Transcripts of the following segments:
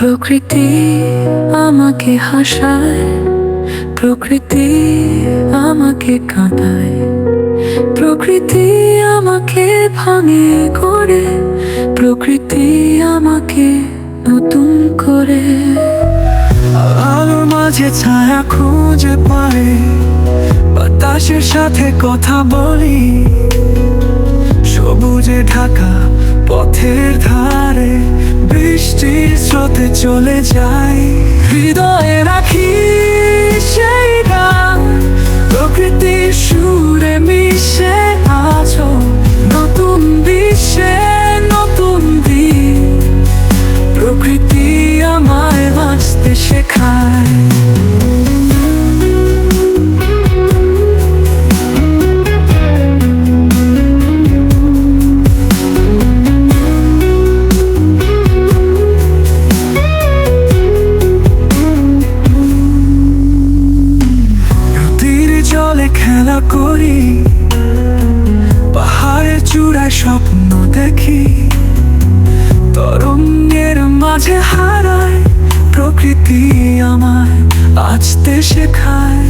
প্রকৃতি আমাকে হাসায়, প্রকৃতি আমাকে কাঁদায়, প্রকৃতি আমাকে ভাঙে করে, প্রকৃতি আমাকে নতুন করে। আলোর মাঝে ছায়া খুঁজে পাই বাতাসের সাথে কথা বলি। সবুজে ঢাকা পথের ধারে বৃষ্টির স্রোতে চলে যায় হৃদয়ে রাখি সেই গান। প্রকৃতির সুরে মিশে আছো। নতুন বিশ্বে নতুন দিন। প্রকৃতি আমায় বাঁচতে শেখায়। খেলা করি, পাহাড়ের চূড়ায় স্বপ্ন দেখি তরঙ্গের মাঝে হারায় প্রকৃতি আমায় বাঁচতে শেখায়।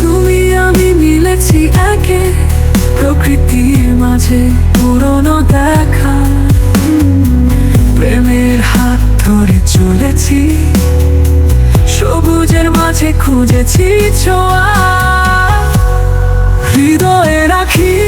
তুমি আমি মিলেছি একে, প্রকৃতির মাঝে পুরনো দেখা। প্রেমের হাত ধরে চলেছি, সবুজের মাঝে খুঁজেছি ছোঁয়া। হৃদয়ে রাখি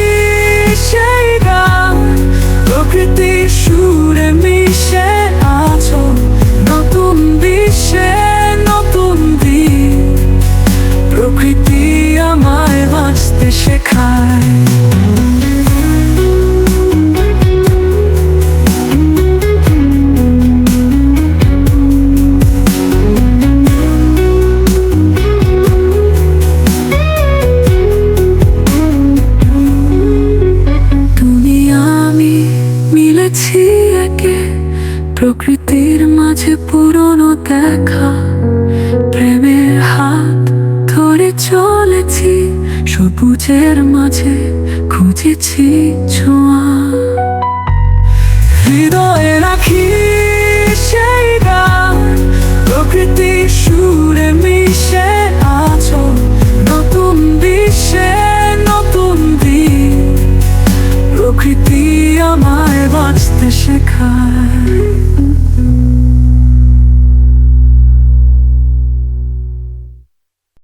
প্রকৃতির মাঝে পুরনো দেখা, প্রেমের হাত ধরে চলেছি, সবুজের মাঝে খুঁজেছি ছোঁয়া। হৃদয়ে রাখি সেই গান, প্রকৃতির সুরে মিশে আছো, নতুন বিশ্বে নতুন দিন। প্রকৃতি আমায় বাঁচতে শেখায়।